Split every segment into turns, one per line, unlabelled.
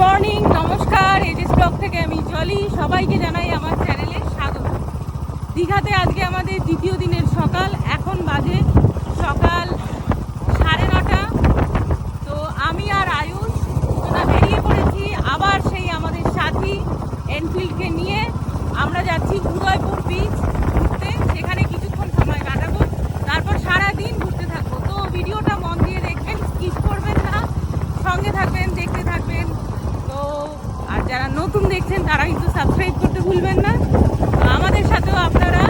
Morning নমস্কার। Edges blog থেকে আমি জলি, সবাইকে জানাই আমার চ্যানেলে স্বাগত। দীঘাতে আজকে আমাদের দ্বিতীয় দিনের সকাল, এখন বাজে সকাল সাড়ে নটা তো আমি আর আয়ুষ দুজনা বেরিয়ে পড়েছি আবার সেই আমাদের সাথী এনফিল্ডকে নিয়ে আমরা যাচ্ছি উদয়পুর বিচ ঘুরতে সেখানে কিছুক্ষণ সময় কাটাবো তারপর সারা দিন ঘুরতে থাকব তো ভিডিওটা মন দিয়ে দেখবেন স্কিপ করবেন না সঙ্গে থাকবেন দেখতে থাকবেন তো আর যারা নতুন দেখছেন তারা কিন্তু সাবস্ক্রাইব করতে ভুলবেন না তো আমাদের সাথেও আপনারা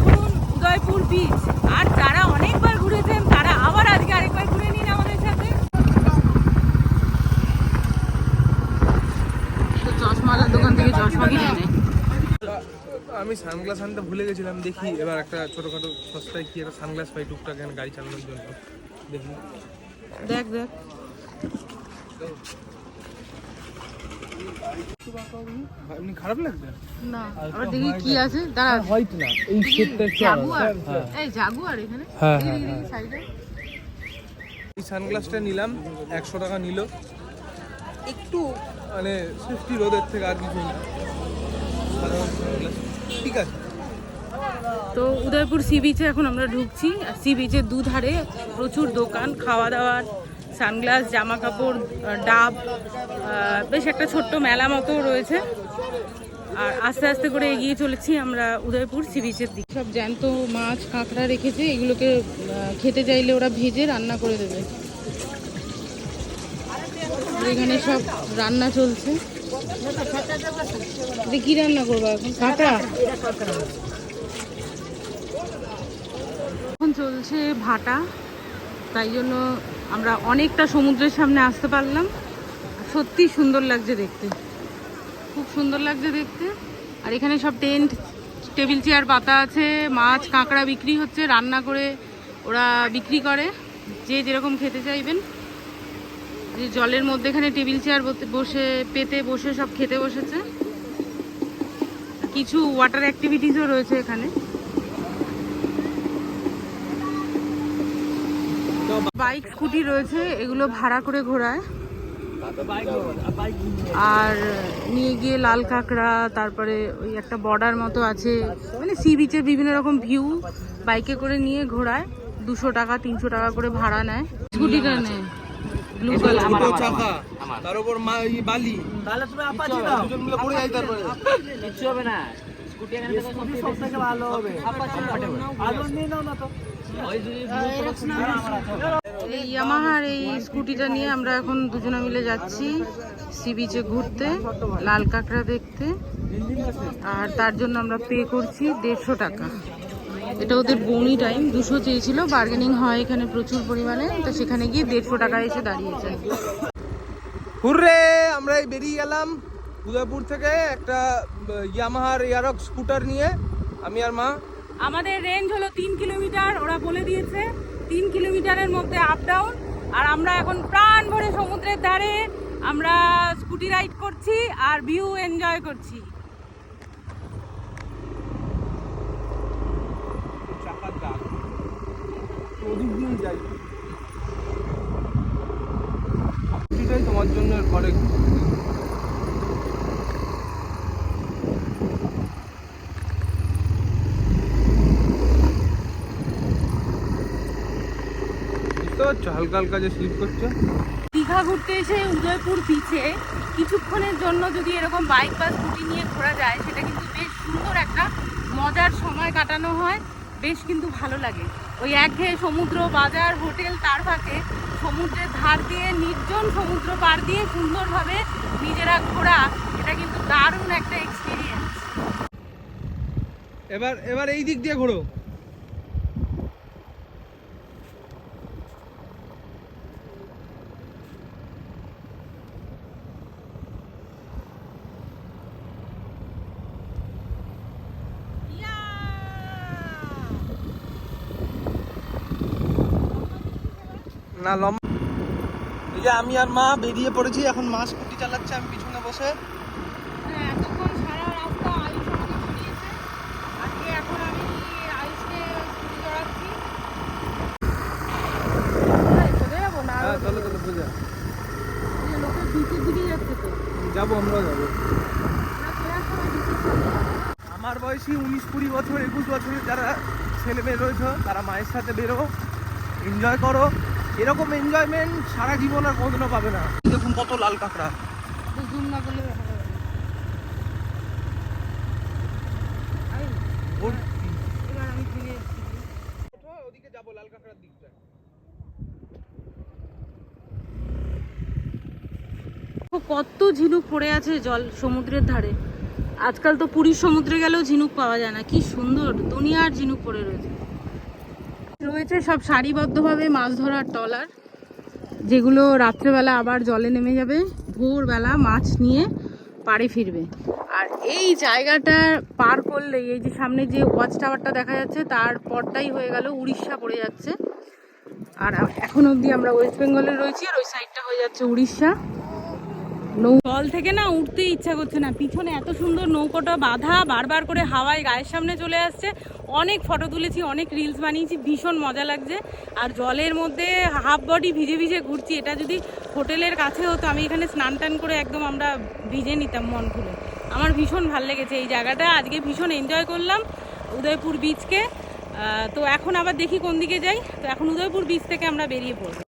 ঘুরুন উদয়পুর বিচ আর যারা অনেকবার ঘুরেছেন তারা আবার আজকে আরেকবার ঘুরে নিন আমাদের সাথে। চশমালার দোকান থেকে চশমা কিনে এনে
আমি সানগ্লাস আনতে ভুলে গেছিলাম দেখি এবার একটা ছোটখাটো সস্তায় কি একটা সানগ্লাস পাই টুকটাক গাড়ি চালানোর জন্য। দেখি।
দেখ দেখ।
এমনি খারাপ লাগবে?
না আবার দেখি কি আছে। দাঁড়া
হোয়াইট না এই শেডটা একটু
জাগুয়ার। এই জাগুয়ার এখানে।
হ্যাঁ,
দেখি,
হ্যাঁ,
সাইডে
এই সানগ্লাসটা নিলাম একশো টাকা নিল। একটু। মানে রোদের থেকে আর কিছু না। ঠিক আছে।
তো উদয়পুর সি বিচে এখন আমরা ঢুকছি আর সি বিচের দুধারে প্রচুর দোকান খাওয়া দাওয়ার। সানগ্লাস জামা কাপড় ডাব বেশ একটা ছোট্ট মেলা মতো রয়েছে। আর আস্তে আস্তে করে এগিয়ে চলেছি আমরা উদয়পুর সি বিচের দিকে। সব জ্যান্ত মাছ, কাঁকড়া রেখেছে, এগুলোকে খেতে চাইলে ওরা ভেজে রান্না করে দেবে। এখানে সব রান্না চলছে। কি রান্না করব এখন? কাঁকড়া? এখন চলছে ভাটা। তাই জন্য আমরা অনেকটা সমুদ্রের সামনে আসতে পারলাম। সত্যি সুন্দর লাগছে দেখতে। খুব সুন্দর লাগছে দেখতে। আর এখানে সব টেন্ট, টেবিল চেয়ার পাতা আছে, মাছ, কাঁকড়া বিক্রি হচ্ছে, রান্না করে ওরা বিক্রি করে। যে যেরকম খেতে চাইবেন। যে জলের মধ্যে এখানে টেবিল চেয়ার বসে, পেতে বসে সব খেতে বসেছে। কিছু ওয়াটার অ্যাক্টিভিটিসও রয়েছে এখানে। বাইক স্কুটি রয়েছে এগুলো ভাড়া করে ঘোরায়। আর নিয়ে গিয়ে লাল কাঁকড়া তারপরে ওই একটা বর্ডার মতো আছে। মানে সি বিচের বিভিন্ন রকম ভিউ বাইকে করে নিয়ে ঘোরায়। দুশো টাকা তিনশো টাকা করে ভাড়া নেয়। স্কুটিটা নেয়। ব্লু কালার
চাকা তার উপর বালি। তাহলে তুমি পড়ে যাই তারপরে।
হবে না।
এই ইয়ামাহার এই স্কুটিটা নিয়ে আমরা এখন দুজনে মিলে যাচ্ছি সি বিচে ঘুরতে, লাল কাঁকড়া দেখতে। আর তার জন্য আমরা পে করছি দেড়শো টাকা। এটা ওদের বনি টাইম দুশো চেয়েছিল বার্গেনিং হয় এখানে প্রচুর পরিমাণে। তো সেখানে গিয়ে দেড়শো টাকা এসে দাঁড়িয়েছে।
হুররে, আমরা বেরিয়ে গেলাম। উদয়পুর থেকে একটা ইয়ামাহার এয়ারক স্কুটার নিয়ে আমি আর মা
আমাদের রেঞ্জ হলো তিন কিলোমিটার ওরা বলে দিয়েছে। তিন কিলোমিটারের মধ্যে আপ ডাউন আর আমরা এখন প্রাণ ভরে সমুদ্রের ধারে আমরা স্কুটি রাইড করছি আর ভিউ এনজয় করছি।
যাই তোমার জন্য ঘরে বুঝতে পারছ হালকা হালকা যে স্লিপ করছে।
দীঘা ঘুরতে এসে উদয়পুর বিচে কিছুক্ষণের জন্য যদি এরকম বাইক বা স্কুটি নিয়ে ঘোরা যায় সেটা কিন্তু বেশ সুন্দর একটা মজার সময় কাটানো হয়। বেশ কিন্তু ভালো লাগে। ওই একঘেয়ে সমুদ্র বাজার হোটেল তার ফাঁকে সমুদ্রের ধার দিয়ে নির্জন সমুদ্র পার দিয়ে সুন্দরভাবে নিজেরা ঘোরা এটা কিন্তু দারুণ একটা এক্সপিরিয়েন্স
এবার এবার এই দিক দিয়ে ঘোরো। না লম্বা এই যে আমি আর মা বেরিয়ে পড়েছি এখন মা স্কুটি চালাচ্ছে আমি পিছনে বসে।
যাব
আমরাও যাব। আমার বয়সী উনিশ কুড়ি বছর একুশ বছরের যারা ছেলে মেয়ে রয়েছে তারা মায়ের সাথে বেরো এনজয় করো। এরকম এনজয়মেন্ট সারা জীবন আর কোনোদিনও পাবে না। দেখুন কত লাল কাঁকড়া। ওদিকে যাব লাল কাঁকড়ার দিকটা।
কত ঝিনুক পড়ে আছে জল সমুদ্রের ধারে। আজকাল তো পুরীর সমুদ্রে গেলেও ঝিনুক পাওয়া যায় না। কি সুন্দর দুনিয়ার ঝিনুক পড়ে রয়েছে। রয়েছে সব সারিবদ্ধভাবে মাছ ধরার ট্রলার, যেগুলো রাত্রেবেলা আবার জলে নেমে যাবে। ভোরবেলা মাছ নিয়ে পাড়ে ফিরবে। আর এই জায়গাটা পার করলেই, এই যে সামনে যে ওয়াচ টাওয়ারটা দেখা যাচ্ছে, তার পরটাই হয়ে গেল, উড়িষ্যা পড়ে যাচ্ছে। আর এখন অবধি আমরা ওয়েস্ট বেঙ্গলে রয়েছি, আর ওই সাইডটা হয়ে যাচ্ছে উড়িষ্যা। জল থেকে না উঠতে ইচ্ছা করছে না। পিছনে এত সুন্দর নৌকোটা বাঁধা, বারবার করে হাওয়ায় গায়ের সামনে চলে আসছে। অনেক ফটো তুলেছি, অনেক রিলস বানিয়েছি, ভীষণ মজা লাগছে। আর জলের মধ্যে হাফ বডি ভিজে ভিজে ঘুরছি। এটা যদি হোটেলের কাছে হতো, আমি এখানে স্নান টান করে একদম আমরা ভিজে নিতাম মন খুলে। আমার ভীষণ ভালো লেগেছে এই জায়গাটা। আজকে ভীষণ এনজয় করলাম উদয়পুর বিচকে তো এখন আবার দেখি কোন দিকে যাই। তো এখন উদয়পুর বিচ থেকে আমরা বেরিয়ে পড়ব।